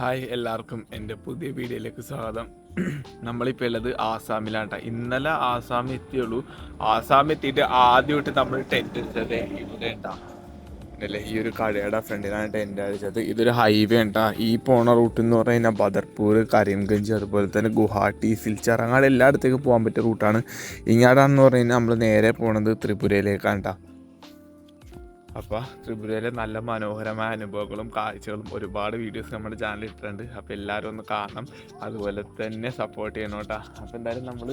Hi എല്ലാവർക്കും എന്റെ പുതിയ വീഡിയോയിലേക്ക് സ്വാഗതം. നമ്മളിപ്പോൾ ഉള്ളത് ആസാമിലാണ് കേട്ടോ ഇന്നലെ ആസാം എത്തിയുള്ളൂ. ആസാം എത്തിയിട്ട് ആദ്യമായിട്ട് നമ്മൾ ടെന്റ് അടിച്ചത് ഇവിടെ അല്ലേ ഈ ഒരു കടയുടെ ഫ്രണ്ടിലാണ് ടെന്റ് അടിച്ചത്. ഇതൊരു ഹൈവേ ഉണ്ടാ ഈ പോണ റൂട്ട് എന്ന് പറഞ്ഞു കഴിഞ്ഞാൽ ബദർപൂർ കരീംഗഞ്ച് അതുപോലെ തന്നെ ഗുവാഹട്ടി സിൽച്ചർ അങ്ങനെ എല്ലായിടത്തേക്ക് പോകാൻ പറ്റിയ റൂട്ടാണ് ഇങ്ങാടാന്ന് പറഞ്ഞു കഴിഞ്ഞാൽ നമ്മൾ നേരെ പോണത് ത്രിപുരയിലേക്കാണ് ട്ടാ. അപ്പോൾ ത്രിപുരയിലെ നല്ല മനോഹരമായ അനുഭവങ്ങളും കാഴ്ചകളും ഒരുപാട് വീഡിയോസ് നമ്മുടെ ചാനലിൽ ഇട്ടിട്ടുണ്ട്. അപ്പോൾ എല്ലാവരും ഒന്ന് കാണണം. അതുപോലെ തന്നെ സപ്പോർട്ട് ചെയ്യണം കേട്ടോ. അപ്പോൾ എന്തായാലും നമ്മൾ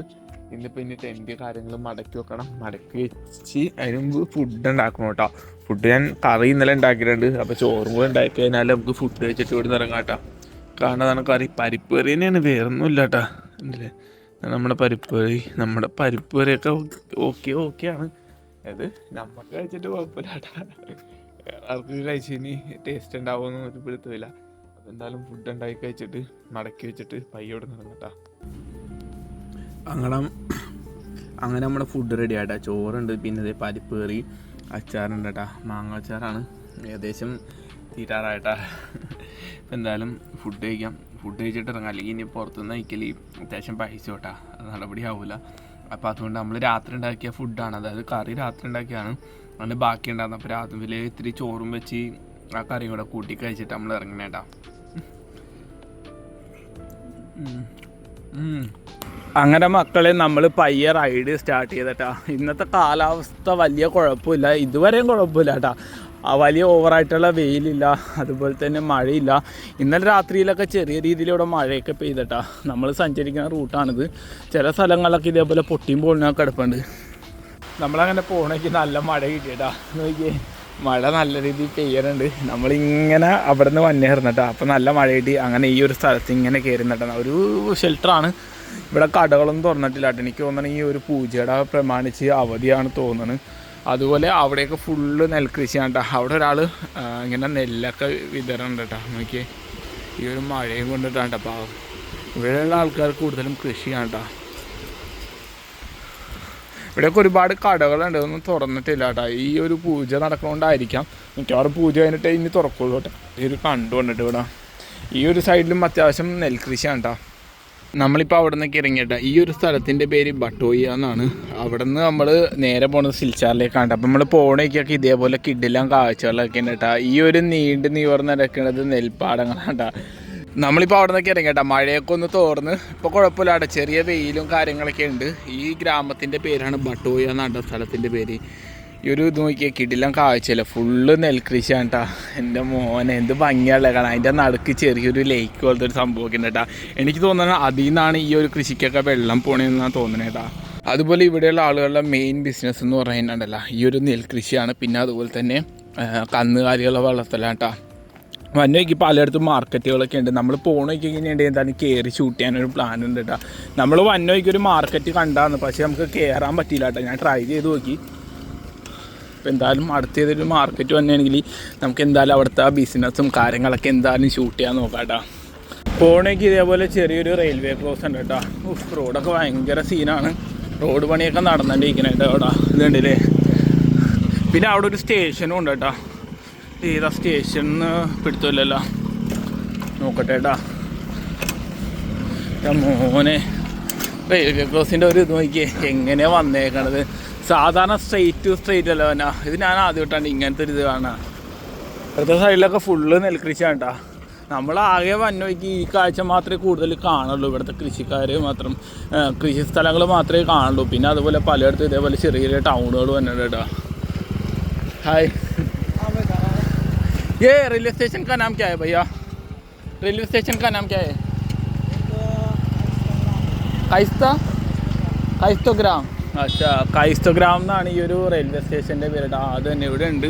ഇന്നിപ്പോ ഇനി ടെന്റ് കാര്യങ്ങളും മടക്കി വെക്കണം. മടക്കി വെച്ച് അതിന് മുമ്പ് ഫുഡ് ഉണ്ടാക്കണം കേട്ടോ. ഫുഡ് ഞാൻ കറി ഇന്നലെ ഉണ്ടാക്കിയിട്ടുണ്ട്. അപ്പോൾ ചോറും കൂടെ ഉണ്ടാക്കി കഴിഞ്ഞാൽ നമുക്ക് ഫുഡ് കഴിച്ചിട്ട് ഇവിടെ നിന്ന് ഇറങ്ങാം കേട്ടോ. അതാണ് കറി. പരിപ്പ് കറി തന്നെയാണ്. വേറൊന്നുമില്ല കേട്ടോ. നമ്മുടെ പരിപ്പ് കറി. നമ്മുടെ പരിപ്പ് കറിയൊക്കെ ഓക്കെ ഓക്കെയാണ് അത്? നമുക്ക് കഴിച്ചിട്ട് കുഴപ്പമില്ലാട്ടാ ആൾക്ക് ടേസ്റ്റ് ഉണ്ടാവുമെന്ന് ഒരു പിടുത്തമില്ല അപ്പം എന്തായാലും ഫുഡ് ഉണ്ടാക്കി കഴിച്ചിട്ട് മടക്കി വെച്ചിട്ട് പയ്യോടെ നടന്നട്ടാ അങ്ങനെ അങ്ങനെ നമ്മുടെ ഫുഡ് റെഡി ആയിട്ടാ. ചോറുണ്ട് പിന്നെ ഇതേ പരിപ്പ് കറി അച്ചാറുണ്ട് കേട്ടാ. മാങ്ങ അച്ചാറാണ്. ഏകദേശം തീരാറായിട്ടാ. എന്തായാലും ഫുഡ് കഴിക്കാം. ഫുഡ് കഴിച്ചിട്ട് ഇറങ്ങാം. അല്ലെങ്കിൽ ഇനി പുറത്തുനിന്ന് കഴിക്കൽ അത്യാവശ്യം പൈസ കേട്ടാ. അത് നടപടി ആവില്ല അപ്പോൾ അതുകൊണ്ട് നമ്മൾ രാത്രി ഉണ്ടാക്കിയ ഫുഡാണ് അതായത് കറി രാത്രി ഉണ്ടാക്കിയാണ് അതിന് ബാക്കി ഉണ്ടായിരുന്നു. അപ്പോൾ രാത്രി ഇത്തിരി ചോറും വെച്ച് ആ കറിയും കൂടെ കൂട്ടി കഴിച്ചിട്ട് നമ്മൾ ഇറങ്ങണേട്ടാ അങ്ങനെ മക്കളെ നമ്മൾ പയ്യ റൈഡ് സ്റ്റാർട്ട് ചെയ്തട്ടാ. ഇന്നത്തെ കാലാവസ്ഥ വലിയ കുഴപ്പമില്ല. ഇതുവരെയും കുഴപ്പമില്ല കേട്ടാ വലിയ ഓവറായിട്ടുള്ള വെയിലില്ല അതുപോലെ തന്നെ മഴയില്ല. ഇന്നലെ രാത്രിയിലൊക്കെ ചെറിയ രീതിയിലൂടെ മഴയൊക്കെ പെയ്തിട്ടാ. നമ്മൾ സഞ്ചരിക്കുന്ന റൂട്ടാണിത്. ചില സ്ഥലങ്ങളിലൊക്കെ ഇതേപോലെ പൊട്ടിയും പോളിനൊക്കെ കിടപ്പുണ്ട്. നമ്മളങ്ങനെ പോകണമെങ്കിൽ നല്ല മഴ കിട്ടിയിട്ടാ നോക്കിയേ മഴ നല്ല രീതിയിൽ പെയ്യുന്നുണ്ട് നമ്മളിങ്ങനെ അവിടെ നിന്ന് വന്നേർന്നു കേട്ടോ അപ്പോൾ നല്ല മഴ കിട്ടി. അങ്ങനെ ഈ ഒരു സ്ഥലത്ത് ഇങ്ങനെ കയറുന്നിട്ടാണ്. ഒരു ഷെൽട്ടറാണ് ഇവിടെ കടകളൊന്നും തുറന്നിട്ടില്ല കേട്ടോ എനിക്ക് ഈ ഒരു പൂജയുടെ പ്രമാണിച്ച് അവധിയാണ് തോന്നുന്നത് അതുപോലെ അവിടെയൊക്കെ ഫുള്ള് നെൽകൃഷിയാണ് കേട്ടോ അവിടെ ഒരാൾ ഇങ്ങനെ നെല്ലൊക്കെ വിതറുന്നുണ്ട് കേട്ടോ നോക്കിയേ ഈ ഒരു മഴയും കൊണ്ടിട്ടാണ് കേട്ടോ പാവം. ഇവിടെയുള്ള ആൾക്കാർ കൂടുതലും കൃഷിയാണ് കേട്ടോ ഇവിടെയൊക്കെ ഒരുപാട് കടകളുണ്ട് ഒന്നും തുറന്നിട്ടില്ല കേട്ടോ ഈ ഒരു പൂജ നടക്കുന്നതുകൊണ്ടായിരിക്കാം മിക്കവാറും പൂജ കഴിഞ്ഞിട്ട് ഇനി തുറക്കുള്ളൂ കേട്ടോ ഈ ഒരു കണ്ടു കൊണ്ടിട്ട് ഇവിടെ. ഈ ഒരു സൈഡിലും അത്യാവശ്യം നെൽകൃഷിയാണ് കേട്ടോ നമ്മളിപ്പോൾ അവിടെ നിന്നൊക്കെ ഇറങ്ങിയിട്ട് ഈ ഒരു സ്ഥലത്തിന്റെ പേര് ബട്ടോയ എന്നാണ്. അവിടെ നിന്ന് നമ്മൾ നേരെ പോണത് സിൽച്ചാറിലേക്കാണ്. അപ്പം നമ്മൾ പോണേക്കൊക്കെ ഇതേപോലെ കിഡിലാം കാഴ്ചകളൊക്കെ ഉണ്ട് കേട്ടോ ഈ ഒരു നീണ്ട് നീവർന്ന് നടക്കുന്നത് നെൽപ്പാടങ്ങളാണ് കേട്ടോ നമ്മളിപ്പോൾ അവിടെ നിന്നൊക്കെ ഇറങ്ങി കേട്ടോ മഴയൊക്കെ ഒന്ന് തോർന്ന്. ഇപ്പോൾ കുഴപ്പമില്ല. കേട്ടോ ചെറിയ വെയിലും കാര്യങ്ങളൊക്കെ ഉണ്ട്. ഈ ഗ്രാമത്തിന്റെ പേരാണ് ബട്ടോയ എന്നാണ് സ്ഥലത്തിന്റെ പേര്. ഈ ഒരു ഇത് നോക്കിയാൽ കിടിലം കാഴ്ചയില്ല? ഫുള്ള് നെൽകൃഷിയാണ് കേട്ടോ എന്റെ മോനെ എന്ത് ഭംഗിയുള്ള കാണാം അതിന്റെ നടുക്ക് ചെറിയൊരു ലേക്ക് പോലത്തെ ഒരു സംഭവമൊക്കെ ഉണ്ട് കേട്ടോ എനിക്ക് തോന്നുന്നത് അതിൽ നിന്നാണ് ഈ ഒരു കൃഷിക്കൊക്കെ വെള്ളം പോണെന്നാണ് തോന്നുന്നത് കേട്ടോ അതുപോലെ ഇവിടെയുള്ള ആളുകളുടെ മെയിൻ ബിസിനസ് എന്ന് പറയുന്നുണ്ടല്ലോ ഈ ഒരു നെൽകൃഷിയാണ് പിന്നെ അതുപോലെ തന്നെ കന്നുകാലികളെ വളർത്തലാണ് കേട്ടോ വന്നേക്ക് പലയിടത്തും മാർക്കറ്റുകളൊക്കെ ഉണ്ട്. നമ്മൾ പോണേക്ക് ഇങ്ങനെയുണ്ട് എന്താണ് കയറി ഷൂട്ട് ചെയ്യാനൊരു പ്ലാൻ ഉണ്ട് കേട്ടോ നമ്മൾ വന്നോയ്ക്ക് ഒരു മാർക്കറ്റ് കണ്ടാന്ന് പക്ഷേ നമുക്ക് കയറാൻ പറ്റിയില്ല കേട്ടോ ഞാൻ ട്രൈ ചെയ്ത് നോക്കി. അപ്പോൾ എന്തായാലും അടുത്ത ഏതൊരു മാർക്കറ്റ് വന്നെയാണെങ്കിൽ നമുക്ക് എന്തായാലും അവിടുത്തെ ബിസിനസ്സും കാര്യങ്ങളൊക്കെ എന്തായാലും ഷൂട്ട് ചെയ്യാൻ നോക്കാം കേട്ടോ പോണേക്ക് ഇതേപോലെ ചെറിയൊരു റെയിൽവേ ക്രോസ് ഉണ്ട് കേട്ടോ റോഡൊക്കെ ഭയങ്കര സീനാണ് റോഡ് പണിയൊക്കെ നടന്നുകൊണ്ടിരിക്കണേട്ടോ അവിടെ. ഇതുണ്ടല്ലേ പിന്നെ അവിടെ ഒരു സ്റ്റേഷനും ഉണ്ട് കേട്ടോ ഏതാ സ്റ്റേഷൻ പിടുത്തമില്ലല്ലോ. നോക്കട്ടെ കേട്ടാ മോനെ. റെയിൽവേ ക്രോസിന്റെ ഒരു ഇത് നോക്കിയേ. എങ്ങനെയാണ് വന്നേക്കണത്? സാധാരണ സ്ട്രെയിറ്റ് ടു സ്ട്രെയിറ്റ് അല്ല വന്നാ ഇത് ഞാൻ ആദ്യമായിട്ടാണ് ഇങ്ങനത്തെ ഒരു ഇത് കാണാം ഇവിടുത്തെ സൈഡിലൊക്കെ ഫുള്ള് നെൽകൃഷിയാണ് കേട്ടോ നമ്മൾ ആകെ വന്നോക്കി ഈ കാഴ്ച മാത്രമേ കൂടുതൽ കാണുള്ളൂ ഇവിടുത്തെ കൃഷിക്കാർ മാത്രം ആ, കൃഷി സ്ഥലങ്ങൾ മാത്രമേ കാണുള്ളൂ പിന്നെ അതുപോലെ പലയിടത്തും ഇതേപോലെ ചെറിയ ചെറിയ ടൗണുകൾ വന്നിട്ടുണ്ട് കേട്ടോ ഹായ് ये रेलवे स्टेशन का नाम क्या है भैया रेलवे स्टेशन का नाम क्या है കൈസ്ത കൈസ്തോഗ്രാം അച്ഛാ കൈസ്തോഗ്രാം എന്നാണ് ഈ ഒരു റെയിൽവേ സ്റ്റേഷന്റെ പേര്. കേട്ടോ അത് തന്നെ ഇവിടെ ഉണ്ട്.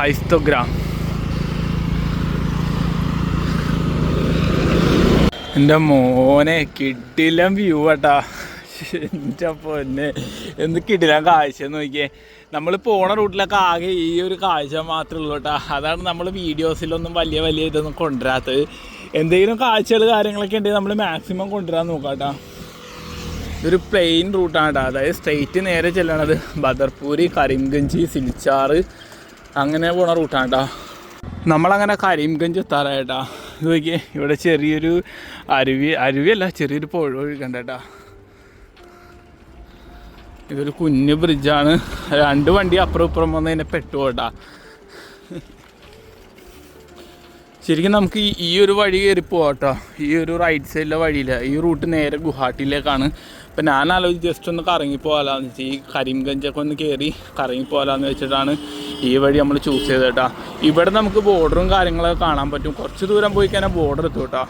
കൈസ്റ്റോഗ്രാം എന്റെ മോനെ കിട്ടില്ല വ്യൂ കേട്ടാ എന്റെ പൊന്നെ എന്ത് കിട്ടില്ല കാഴ്ച നോക്കിയേ. നമ്മൾ പോണ റൂട്ടിലൊക്കെ ആകെ ഈ ഒരു കാഴ്ച മാത്രമേ ഉള്ളൂ കേട്ടോ. അതാണ് നമ്മൾ വീഡിയോസിലൊന്നും വലിയ വലിയ ഇതൊന്നും കൊണ്ടുവരാത്തത്. എന്തെങ്കിലും കാഴ്ചകൾ കാര്യങ്ങളൊക്കെ ഉണ്ടെങ്കിൽ നമ്മൾ മാക്സിമം കൊണ്ടുവരാൻ നോക്കാം കേട്ടോ ഇതൊരു പ്ലെയിൻ റൂട്ടാണ് കേട്ടോ അതായത് സ്ട്രെയിറ്റ് നേരെ ചെല്ലണത് ബദർപൂരി കരീംഗഞ്ച് സിൽച്ചാർ അങ്ങനെ പോണ റൂട്ടാണ് കേട്ടോ നമ്മളങ്ങനെ കരീംഗഞ്ച് എത്താറായിട്ടാ ഇത് നോക്കിയേ ഇവിടെ ചെറിയൊരു അരുവി അരുവിയല്ല ചെറിയൊരു പുഴ ഒഴുകണ്ടേട്ടാ ഇതൊരു കുഞ്ഞു ബ്രിഡ്ജാണ് രണ്ട് വണ്ടി അപ്പുറം ഇപ്പുറം വന്ന് അതിനെ പെട്ടുപോട്ടാ ശരിക്കും നമുക്ക് ഈ- ഈ ഒരു വഴി കയറി പോകാം കേട്ടോ ഈ ഒരു റൈറ്റ് സൈഡിലെ വഴിയില്ല ഈ റൂട്ട് നേരെ ഗുവാഹട്ടിയിലേക്കാണ് അപ്പം ഞാൻ ആലോചിച്ച് ജസ്റ്റ് ഒന്ന് കറങ്ങിപ്പോകാലാന്ന് വെച്ചാൽ ഈ കരീംഗഞ്ചൊക്കെ ഒന്ന് കയറി കറങ്ങിപ്പോകാലാന്ന് വെച്ചിട്ടാണ് ഈ വഴി നമ്മൾ ചൂസ് ചെയ്തത് കേട്ടോ. ഇവിടെ നമുക്ക് ബോർഡറും കാര്യങ്ങളൊക്കെ കാണാൻ പറ്റും. കുറച്ച് ദൂരം പോയി കഴിഞ്ഞാൽ ബോർഡർ എത്തും കേട്ടോ.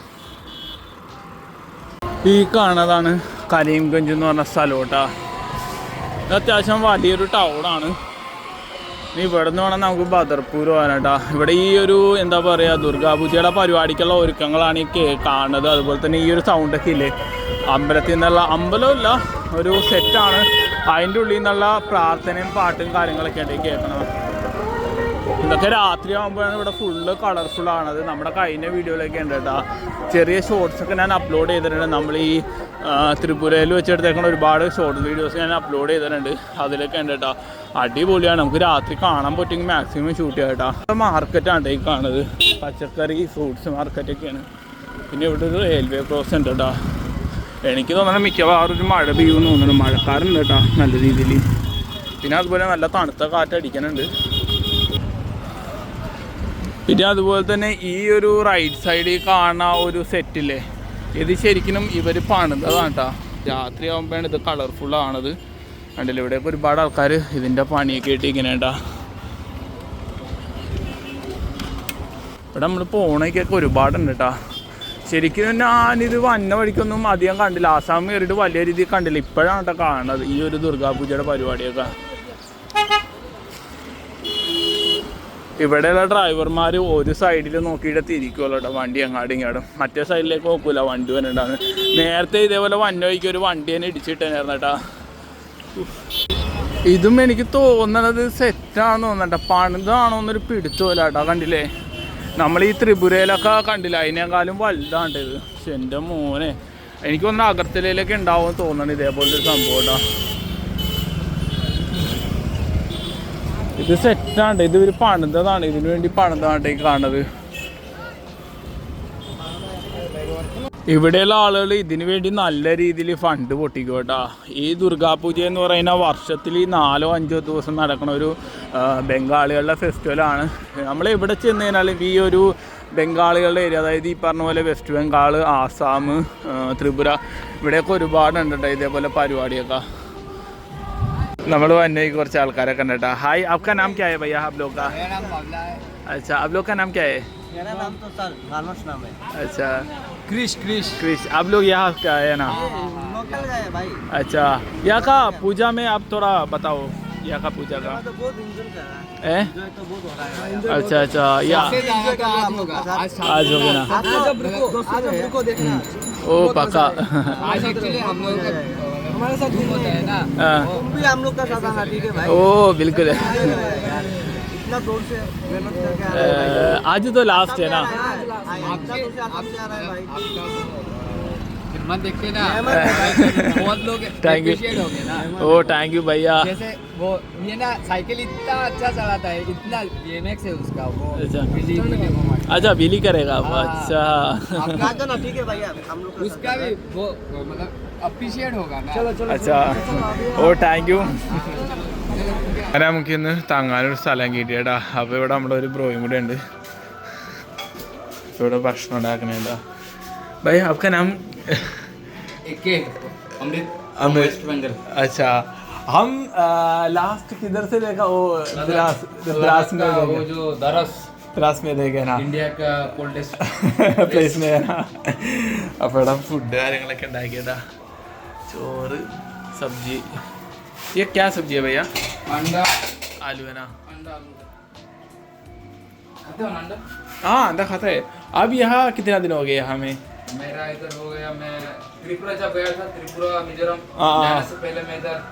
ഈ കാണുന്നതാണ് കരീംഗഞ്ച് എന്ന് പറഞ്ഞ സ്ഥലം കേട്ടോ. ഇത് അത്യാവശ്യം വലിയൊരു ടൗണാണ് ഇനി ഇവിടെ നിന്ന് വേണം നമുക്ക് ബദർപൂർ പോകാനാട്ടാ ഇവിടെ ഈ ഒരു എന്താ പറയുക ദുർഗാപൂജയുടെ പരിപാടിക്കുള്ള ഒരുക്കങ്ങളാണ് ഈ കാണുന്നത്. അതുപോലെ തന്നെ ഈ ഒരു സൗണ്ടൊക്കെ ഇല്ലേ? അമ്പലത്തിൽ നിന്നുള്ള അമ്പലമില്ല ഒരു സെറ്റാണ് അതിന്റെ ഉള്ളിൽ നിന്നുള്ള പ്രാർത്ഥനയും പാട്ടും കാര്യങ്ങളൊക്കെ ഈ കേൾക്കണം. ഇതൊക്കെ രാത്രി ആകുമ്പോഴാണ് ഇവിടെ ഫുള്ള് കളർഫുൾ ആണത് നമ്മുടെ കഴിഞ്ഞ വീഡിയോയിലൊക്കെ ഉണ്ട് കേട്ടോ. ചെറിയ ഷോർട്സ് ഒക്കെ ഞാൻ അപ്ലോഡ് ചെയ്തിട്ടുണ്ട്. നമ്മൾ ഈ ത്രിപുരയിൽ വെച്ചെടുത്തേക്കുന്ന ഒരുപാട് ഷോർട്ട് വീഡിയോസ് ഞാൻ അപ്ലോഡ് ചെയ്തിട്ടുണ്ട്. അതിലൊക്കെ ഉണ്ട് കേട്ടോ. അടിപൊളിയാണ്. നമുക്ക് രാത്രി കാണാൻ പറ്റുമെങ്കിൽ മാക്സിമം ഷൂട്ട് ചെയ്യാം കേട്ടോ. മാർക്കറ്റാണ് ഈ കാണുന്നത്. പച്ചക്കറി ഫ്രൂട്ട്സ് മാർക്കറ്റൊക്കെയാണ് പിന്നെ ഇവിടെ ഒരു റെയിൽവേ ക്രോസ് ഉണ്ട് കേട്ടോ. എനിക്ക് തോന്നുന്നത് മിക്കവാറും ഒരു മഴ പെയ്യുമെന്ന് തോന്നുന്നു. മഴക്കാരുണ്ട് കേട്ടോ നല്ല രീതിയിൽ. പിന്നെ അതുപോലെ നല്ല തണുത്ത കാറ്റടിക്കുന്നുണ്ട് പിന്നെ അതുപോലെ തന്നെ ഈ ഒരു റൈറ്റ് സൈഡിൽ കാണുന്ന ഒരു സെറ്റില്ലേ ഇത് ശരിക്കും ഇവർ പണിതതാണ് കേട്ടോ. രാത്രി ആകുമ്പോഴാണ് ഇത് കളർഫുള്ളാണത് കണ്ടില്ല ഇവിടെ ഒരുപാട് ആൾക്കാർ ഇതിന്റെ പണിയൊക്കെ ആയിട്ട് ഇങ്ങനെ ഉണ്ടാ ഇവിടെ നമ്മൾ പോണേക്കൊക്കെ ഒരുപാടുണ്ട് കേട്ടോ ശരിക്കും ഞാനിത് വന്ന വഴിക്കൊന്നും അധികം കണ്ടില്ല. ആസാം കയറിയിട്ട് വലിയ രീതിയിൽ കണ്ടില്ല. ഇപ്പോഴാണ് കേട്ടോ കാണുന്നത് ഈ ഒരു ദുർഗാപൂജയുടെ പരിപാടിയൊക്കെ. ഇവിടെയുള്ള ഡ്രൈവർമാർ ഒരു സൈഡിൽ നോക്കിയിട്ട് തിരിക്കുമല്ലോ കേട്ടോ വണ്ടി അങ്ങാടും ഇങ്ങാടും. മറ്റേ സൈഡിലേക്ക് നോക്കൂല. വണ്ടി വന്നിട്ടാണ് നേരത്തെ ഇതേപോലെ വന്ന വഴിക്ക് ഒരു വണ്ടി തന്നെ ഇടിച്ചിട്ടായിരുന്നു കേട്ടാ ഇതും എനിക്ക് തോന്നണത് സെറ്റാണെന്ന് തോന്നണ്ട പണിതാണോ എന്നൊരു പിടുത്തമല്ല കണ്ടില്ലേ? നമ്മൾ ഈ ത്രിപുരയിലൊക്കെ കണ്ടില്ല? അതിനേക്കാളും വലുതാണ്ട് ഇത്. പക്ഷെ എന്റെ മോനെ. എനിക്ക് ഒന്ന് അഗർത്തലയിലൊക്കെ ഉണ്ടാവും തോന്നണം ഇതേപോലത്തെ ഒരു സംഭവം കേട്ടോ. ഇത് സെറ്റാണ്ട് ഇത് ഒരു പണിതതാണ്. ഇതിനു വേണ്ടി പണിതാണ്ട് ഈ കാണുന്നത്. ഇവിടെയുള്ള ആളുകൾ ഇതിനു വേണ്ടി നല്ല രീതിയിൽ ഫണ്ട് പൊട്ടിക്കും കേട്ടോ. ഈ ദുർഗാപൂജ എന്ന് പറയുന്ന വർഷത്തിൽ നാലോ അഞ്ചോ ദിവസം നടക്കുന്ന ഒരു ബംഗാളികളുടെ ഫെസ്റ്റിവലാണ് നമ്മൾ ഇവിടെ ചെന്ന് കഴിഞ്ഞാൽ ഈ ഒരു ബംഗാളികളുടെ ഏരിയ അതായത് ഈ പറഞ്ഞ പോലെ വെസ്റ്റ് ബംഗാൾ ആസാം ത്രിപുര ഇവിടെയൊക്കെ ഒരുപാടുണ്ട് കേട്ടോ ഇതേപോലെ പരിപാടിയൊക്കെ. നമ്മൾ വന്നെ കുറച്ച് ആൾക്കാരൊക്കെ ഉണ്ട് കേട്ടോ. ഹായ് ആപ്കാ നാം ക്യാ ഭയ്യ? ആപ് അച്ഛാ ആപ് ലോക നാം ക്യാ मेरा नाम तो सर नाम है। अच्छा। क्रिश क्रिश। क्रिश आप लोग यहाँ का है ना? लोकल का है भाई। अच्छा। यहाँ का पूजा में आप थोड़ा बताओ यहाँ का पूजा का। तो बहुत इंजन कर रहा है। तो बहुत हो रहा है। अच्छा अच्छा। या आज होगा। हो गया ना? जब रुको आज देखना। ओ पक्का। आज एक्चुअली हम लोग हमारे साथ घूम होता है ना। हाँ। भी हम लोग का साथ है भाई। ओ बिल्कुल इतना दूर से मेहनत करके आ रहे हैं आज तो लास्ट है ना। हिम्मत देखते ना। बहुत लोग thank you O thank you भैया। जैसे वो ये ना साइकिल इतना अच्छा चलाता है इतना बीएमएक्स है उसका वो अच्छा। अच्छा बिली करेगा हाँ। अच्छा। आपका तो ना ठीक है भैया हम लोग उसका भी वो मतलब अप्रिशिएट होगा ना। चलो चलो अच्छा। ओ थैंक यू അങ്ങനെ നമുക്ക് ഇന്ന് തങ്ങാനൊരു സ്ഥലം കിട്ടിയടാ അപ്പോൾ ഇവിടെ നമ്മുടെ ഒരു ബ്രോയും കൂടെ ഉണ്ട് ഇവിടെ ഭക്ഷണം ഉണ്ടാക്കണേടാ ഭൈ आपका नाम एक के अमृत अमृत। वेस्ट बंगाल अच्छा हम लास्ट किधर से देखा वो द्रास द्रास में का वो देखे जो दरस द्रास में देखे ना इंडिया का कोल्डेस्ट പ്ലേസ് അപ്പോൾ ഇവിടെ ഫുഡ് കാര്യങ്ങളൊക്കെ ഉണ്ടാക്കിയതാ ചോറ് സബ്ജി ये क्या सब्ज़ी है भैया? अंडा। आलू है ना? अंडा आलू। खाते हो ना अंडा? हाँ अंडा खाता है। अब यहाँ कितना दिन हो गया यहाँ में? मेरा इधर हो गया मैं त्रिपुरा जब गया था त्रिपुरा मिजोरम हाँ, हाँ। जाने से पहले मैं इधर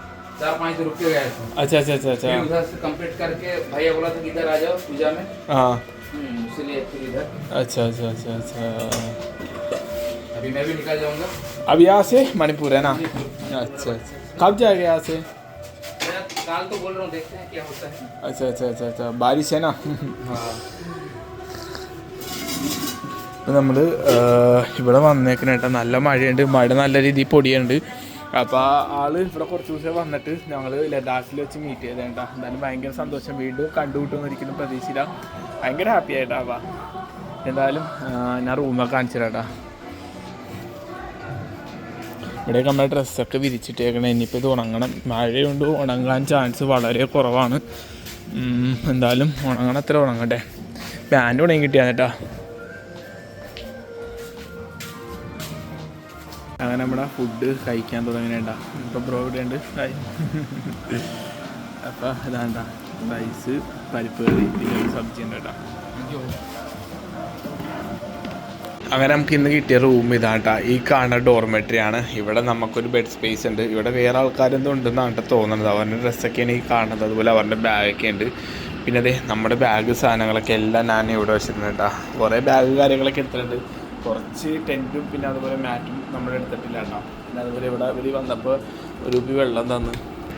चार पाँच दिन रुक के गया था। अच्छा अच्छा अच्छा अच्छा। उधर से कंप्लीट करके भैया बोला था कि इधर आ जाओ पूजा में। हाँ। हम्म, इसीलिए फिर इधर। अच्छा अच्छा अच्छा अच्छा। अभी मैं भी निकल जाऊँगा। अब यहाँ से मणिपुर है ना? अच्छा अच्छा। कब जाएगा यहाँ से? काल तो बोल रहा हूँ देखते हैं क्या होता है अच्छा अच्छा अच्छा अच्छा बारिश है ना हाँ അപ്പോൾ നമ്മൾ ഇവിടെ വന്നേക്കണേട്ടാ നല്ല മഴയുണ്ട് മഴ നല്ല രീതിയിൽ പൊടിയുണ്ട് അപ്പോൾ ആള് ഇവിടെ കുറച്ച് ദിവസം വന്നിട്ട് ഞങ്ങൾ ലഡാക്കിൽ വെച്ച് മീറ്റ് ചെയ്തേട്ടാ എന്തായാലും ഭയങ്കര സന്തോഷം വീണ്ടും കണ്ടുകിട്ടുമെന്ന് ഒരിക്കലും പ്രതീക്ഷയില്ല ഭയങ്കര ഹാപ്പി ആയിട്ടാ വാ എന്തായാലും ആ, ഞാൻ റൂമൊക്കെ കാണിച്ചു തരാട്ടാ ഇവിടെയൊക്കെ നമ്മുടെ ഡ്രസ്സൊക്കെ വിരിച്ചിട്ടേക്കണം. ഇനിയിപ്പോൾ ഇത് ഉണങ്ങണം. മഴയുണ്ട്. ഉണങ്ങാൻ ചാൻസ് വളരെ കുറവാണ്. എന്തായാലും ഉണങ്ങണം. അത്ര ഉണങ്ങട്ടെ. പാന്റ് ഉണങ്ങി കിട്ടിയാ കേട്ടോ. അങ്ങനെ നമ്മുടെ ഫുഡ് കഴിക്കാൻ തുടങ്ങിയേണ്ട ഇപ്പോൾ ബ്രോ ഇവിടെ ഉണ്ട് അപ്പോൾ ഇതാണ്ട റൈസ് പരിപ്പ് സബ്ജി ഉണ്ട് കേട്ടോ. അങ്ങനെ നമുക്ക് ഇന്ന് കിട്ടിയ റൂം ഇതാട്ടാ. ഈ കാണുന്ന ഡോർമെട്രി ആണ്. ഇവിടെ നമുക്കൊരു ബെഡ് സ്പേസ് ഉണ്ട്. ഇവിടെ വേറെ ആൾക്കാരെന്തോ ഉണ്ടെന്നാണ് തോന്നുന്നത്. അവരുടെ ഡ്രസ്സൊക്കെയാണ് ഈ കാണുന്നത്. അതുപോലെ അവരുടെ ബാഗൊക്കെ ഉണ്ട്. പിന്നെ അതെ നമ്മുടെ ബാഗ് സാധനങ്ങളൊക്കെ എല്ലാം ഞാൻ ഇവിടെ വെച്ചിട്ടുണ്ട് കുറേ ബാഗ് കാര്യങ്ങളൊക്കെ എടുത്തിട്ടുണ്ട്. കുറച്ച് ടെന്റും പിന്നെ അതുപോലെ മാറ്റും നമ്മൾ എടുത്തിട്ടില്ല കേട്ടോ പിന്നെ അതുപോലെ ഇവിടെ ഇവർ വന്നപ്പോൾ ഒരു കുപ്പി വെള്ളം തന്ന്.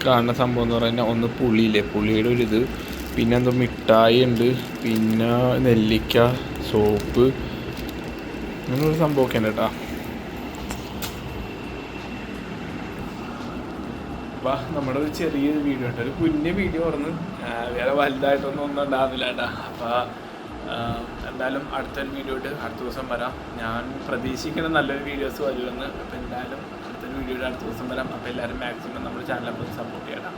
കാണുന്ന സംഭവം എന്ന് പറഞ്ഞാൽ ഒന്ന് പുളിയില്ലേ? പുളിയുടെ ഒരു ഇത്. പിന്നെ എന്തോ മിഠായി ഉണ്ട്. പിന്നെ നെല്ലിക്ക സോപ്പ് അങ്ങനൊരു സംഭവമൊക്കെ ഉണ്ട് കേട്ടോ. അപ്പൊ നമ്മുടെ ഒരു ചെറിയൊരു വീഡിയോ ഉണ്ട് ഒരു കുഞ്ഞ് വീഡിയോ പറഞ്ഞ് വേറെ വലുതായിട്ടൊന്നും ഒന്നും ഉണ്ടാകുന്നില്ല കേട്ടാ. അപ്പൊ എന്തായാലും അടുത്തൊരു വീഡിയോ ഇട്ട് അടുത്ത ദിവസം വരാം. ഞാൻ പ്രതീക്ഷിക്കുന്ന നല്ലൊരു വീഡിയോസ് വരുമെന്ന്. അപ്പൊ എന്തായാലും അടുത്തൊരു വീഡിയോ അടുത്ത ദിവസം വരാം. അപ്പോൾ എല്ലാവരും മാക്സിമം നമ്മുടെ ചാനൽ സപ്പോർട്ട് ചെയ്യണം.